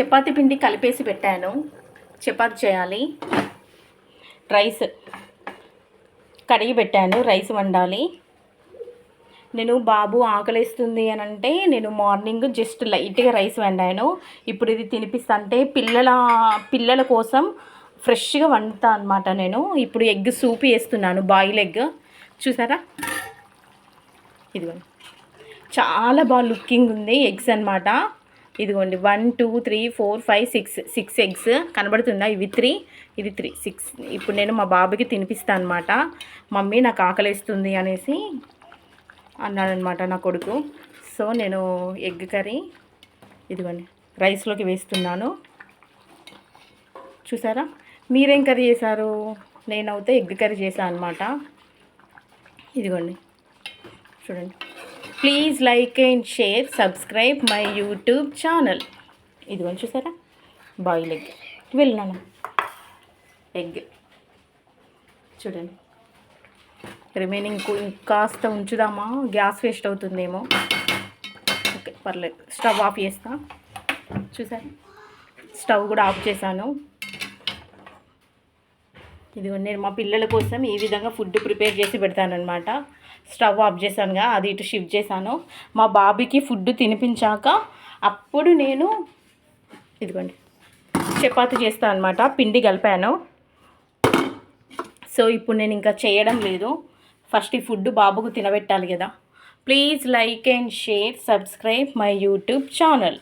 చపాతీ పిండి కలిపేసి పెట్టాను. చపాతి చేయాలి. రైస్ కడిగి పెట్టాను. రైస్ వండాలి. నేను బాబు ఆకలిస్తుంది అని అంటే నేను మార్నింగ్ జస్ట్ లైట్గా రైస్ వండాను. ఇప్పుడు ఇది తినిపిస్తా అంటే పిల్లల పిల్లల కోసం ఫ్రెష్గా వండుతా అనమాట నేను. ఇప్పుడు ఎగ్ సూప్ వేస్తున్నాను బాయిల్ ఎగ్. చూసారా? ఇదిగో. చాలా బాగా లుకింగ్ ఉంది ఎగ్స్ అన్నమాట. ఇదిగోండి one two three four five six six eggs కనబడుతుందా? ఇవి త్రీ ఇది త్రీ సిక్స్ ఇప్పుడు నేను మా బాబుకి తినిపిస్తాను అనమాట మమ్మీ నాకు ఆకలిస్తుంది అనేసి అన్నాడనమాట నా కొడుకు. సో నేను ఎగ్ కర్రీ ఇదిగోండి రైస్లోకి వేస్తున్నాను. చూసారా? మీరేం కర్రీ చేశారు? నేనైతే ఎగ్ కర్రీ చేశాను అనమాట ఇదిగోండి చూడండి. Please like and share subscribe my YouTube channel ఇది చూసారా? బాయిల్ ఎగ్ వెళ్ళినాను. ఎగ్ చూడండి. రిమైనింగ్ ఇంకాస్త ఉంచుదామా? గ్యాస్ వేస్ట్ అవుతుందేమో? ఓకే పర్లేదు. స్టవ్ ఆఫ్ చేస్తా. చూసారా? స్టవ్ కూడా ఆఫ్ చేశాను. ఇదిగో నేను మా పిల్లల కోసం ఈ విధంగా ఫుడ్ ప్రిపేర్ చేసి పెడతానమాట స్టవ్ ఆఫ్ చేశానుగా అది ఇటు షిఫ్ట్ చేశాను. మా బాబీకి ఫుడ్ తినిపించాక అప్పుడు నేను ఇదిగోండి చపాతి చేస్తాను అనమాట పిండి కలిపాను. సో ఇప్పుడు నేను ఇంకా చేయడం లేదు. ఫస్ట్ ఈ ఫుడ్ బాబుకు తినబెట్టాలి కదా. Please like and share subscribe my YouTube channel.